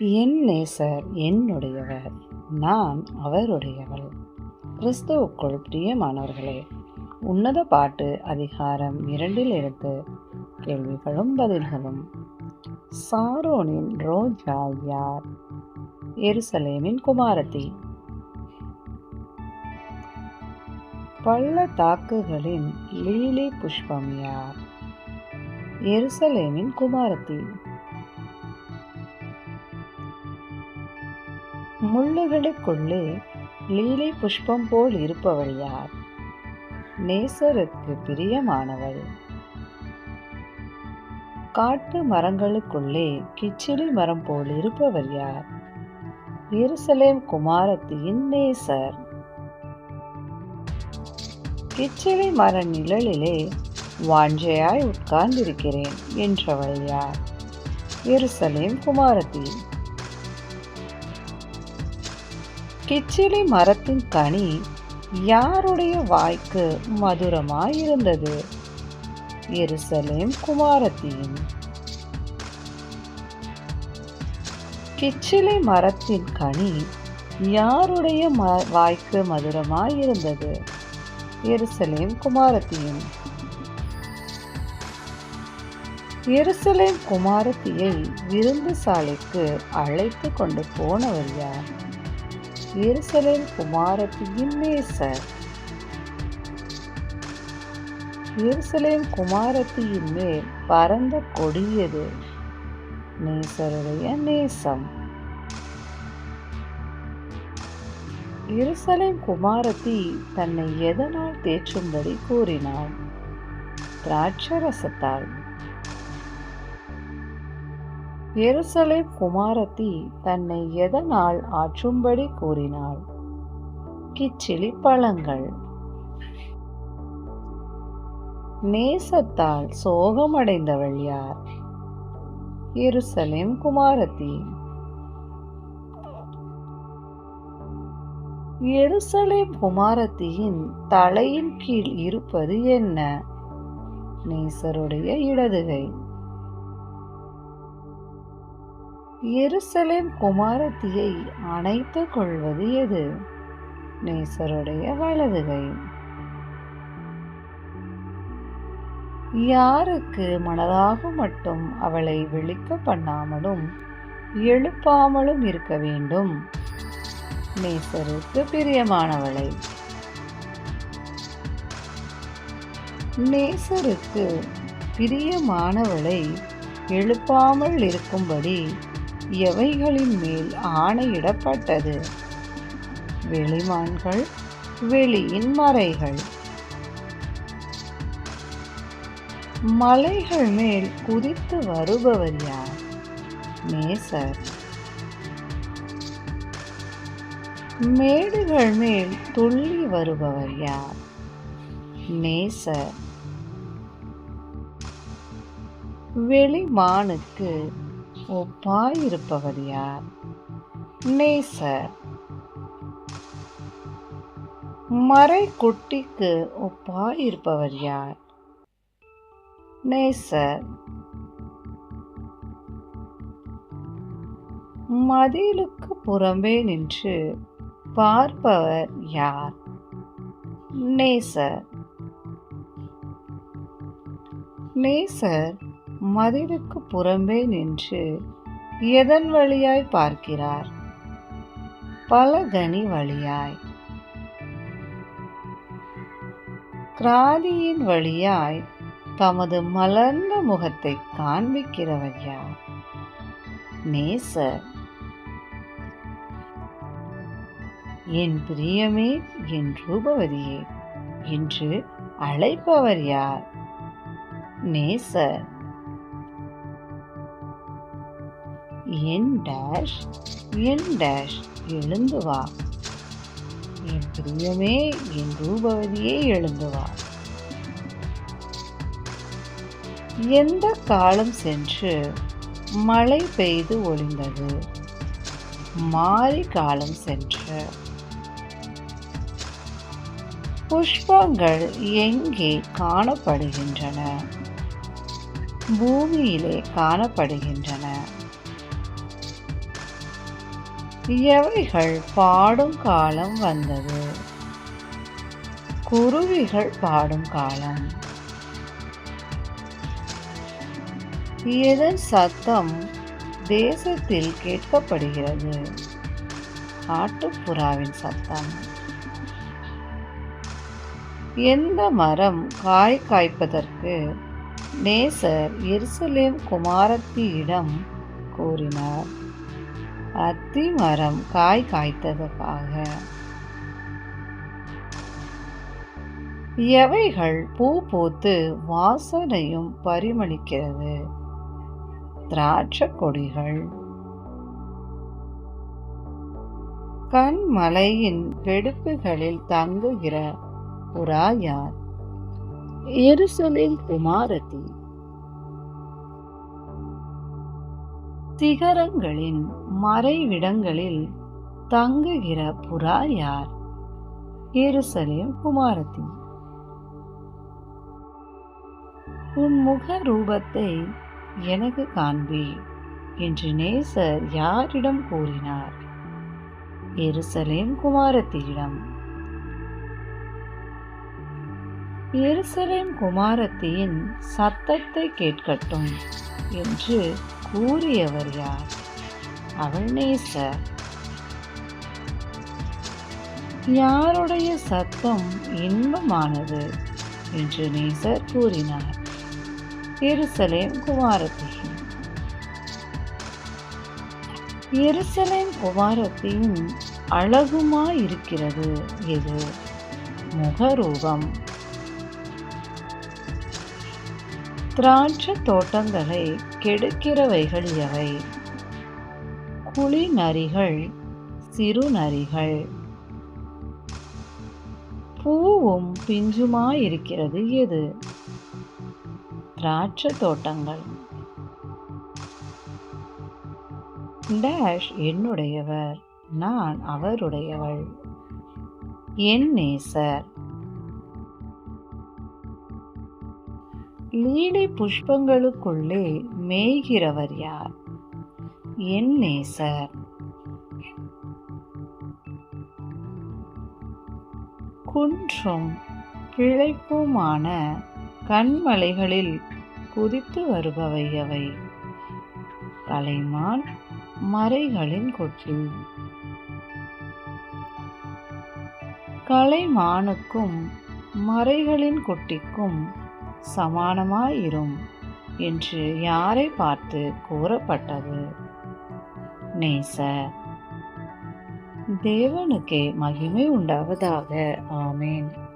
என் நேசர் என்னுடையவர். நான் அவருடையவள். கிறிஸ்துவுக்குள் பிரியமானவர்களே உன்னத பாட்டு அதிகாரம் இரண்டில் இருந்து கேள்விகளும் பதில்களும். சாரோனின் ரோஜா யார்? எருசலேமின் குமாரத்தி. பள்ளத்தாக்குகளின் லீலி புஷ்பம் யார்? எருசலேமின் குமாரத்தி. முள்ளுகளுக்குள்ளே லீலை புஷ்பம் போல் இருப்பவள் யார்? நேசருக்கு பிரியமானவள். காட்டு மரங்களுக்குள்ளே கிச்சிலி மரம் போல் இருப்பவர் யார்? எருசலேம் குமாரத்தியின் நேசர். கிச்சிலி மர நிழலிலே வாஞ்சையாய் உட்கார்ந்திருக்கிறேன் என்றவள் யார்? எருசலேம் குமாரத்தி கிச்சிலி மரத்தின் கனி யாருடைய வாய்க்கு மதுரமாயிருந்தது? எருசலேம் குமாரத்தியின். கிச்சிலி மரத்தின் கனி யாருடைய ம வாய்க்கு மதுரமாயிருந்தது? எருசலேம் குமாரத்தியின். எருசலேம் குமாரத்தியை விருந்து சாலைக்கு அழைத்து கொண்டு போனவர் யார்? எருசலேம் குமாரத்தியின் நேசர் எருசலேம் குமாரத்தியின் மேல் பரந்த கொடியது. நேசருடைய நேசம். எருசலேம் குமாரத்தி தன்னை எதனால் தேற்றும்படி கூறினாள் திராட்சரசத்தால். எருசலேம் குமாரத்தி தன்னை எதனால் ஆற்றும்படி கூறினாள்? கிச்சிலி பழங்கள். நேசத்தால் சோகமடைந்தவள் யார்? எருசலேம் குமாரத்தி. எருசலேம் குமாரத்தியின் தலையின் கீழ் இருப்பது என்ன? நேசருடைய இடதுகை. எருசலேம் குமாரத்தியை அணைத்து கொள்வது எது? நேசருடைய வலதுகை. யாருக்கு மனதாக மட்டும் அவளை விழிக்க பண்ணாமலும் எழுப்பாமலும் இருக்க வேண்டும். நேசருக்கு பிரியமானவளை. நேசருக்கு பிரியமானவளை எழுப்பாமல் இருக்கும்படி எவைகளின் மேல் ஆணையிடப்பட்டது? வெளிமான்கள் வெளியின் மறைகள். மலைகள் மேல் குதித்து வருபவர் யார்? மேசர். மேடுகள் மேல் துள்ளி வருபவர் யார்? நேசர் வெளிமானுக்கு ஒப்பாயிருப்பவர் யார் நேசர் மறை குட்டிக்கு ஒப்பாயிருப்பவர் யார் நேசர் மதிலுக்கு புறம்பே நின்று பார்ப்பவர் யார்? நேசர் நேசர் மதிலுக்கு புறம்பே நின்று எதன் வழியாய் பார்க்கிறார்? பல கனி வழியாய். கிராதியின் வழியாய் தமது மலர்ந்த முகத்தை காண்பிக்கிறவர் யார்? நேசர். என் பிரியமே என் ரூபவதியே என்று அழைப்பவர் யார்? நேசர். என் டேஷ் என் டேஷ் எழுந்து வா. என் பிரியமே என் ரூபவதியே எழுந்து வா. எந்த காலம் சென்று மழை பெய்து ஒளிந்தது மாறி காலம் சென்று. புஷ்பங்கள் எங்கே காணப்படுகின்றன? பூமியிலே காணப்படுகின்றன. எவைகள் பாடும் காலம் வந்தது. குருவிகள் பாடும் காலம். எதன் சத்தம் தேசத்தில் கேட்கப்படுகிறது? ஆட்டுப்புறாவின் சத்தம். எந்த மரம் காய் காய்ப்பதற்கு நேசர் எருசலேம் குமாரத்தியிடம் கூறினார். அத்தி மரம் காய் காய்த்ததற்காக. எவைகள் பூ பூத்து வாசனையும் பரிமளிக்கிறது? திராட்சை கொடிகள் கண்மலையின் வெடுப்புகளில் தங்குகிற புறா யார்? எருசலேம் குமாரதி சிகரங்களின் மறைவிடங்களில் தங்குகிற புறா யார்? எருசலேம் குமாரதி உன் முக ரூபத்தை எனக்கு காண்பி என்று நேசர் யாரிடம் கூறினார்? எருசலேம் குமாரத்தியிடம் எருசலேம் குமாரத்தியின் சத்தத்தை கேட்கட்டும் என்று கூறியவர் யார்? அவள் நேசர். யாருடைய சத்தம் இன்பமானது என்று நேசர் கூறினார். எருசலேம் குமாரத்தியின் எருசலேம் குமாரத்தின் அழகுமாயிருக்கிறது இது முகரூபம். திராட்சை தோட்டங்களை கெடுக்கிறவைகள் எவை? குழி நரிகள் சிறு நரிகள் பூவும் பிஞ்சுமாயிருக்கிறது எது? திராட்சை தோட்டங்கள் டேஷ் என்னுடையவர் நான் அவருடையவள். என் நேசர் லீலை புஷ்பங்களுக்குள்ளே மேய்கிறவர் யார்? என் நேசர். குன்றும் பிழைப்புமான கண்மலைகளில் குதித்து வருபவை அவை. கலைமான் மறைகளின் கொட்டி கலைமானுக்கும் மறைகளின் கொட்டிக்கும் சமானமாயிரும் என்று யாரை பார்த்து கூறப்பட்டது? நேச. தேவனுக்கே மகிமை உண்டாவதாக. ஆமேன்.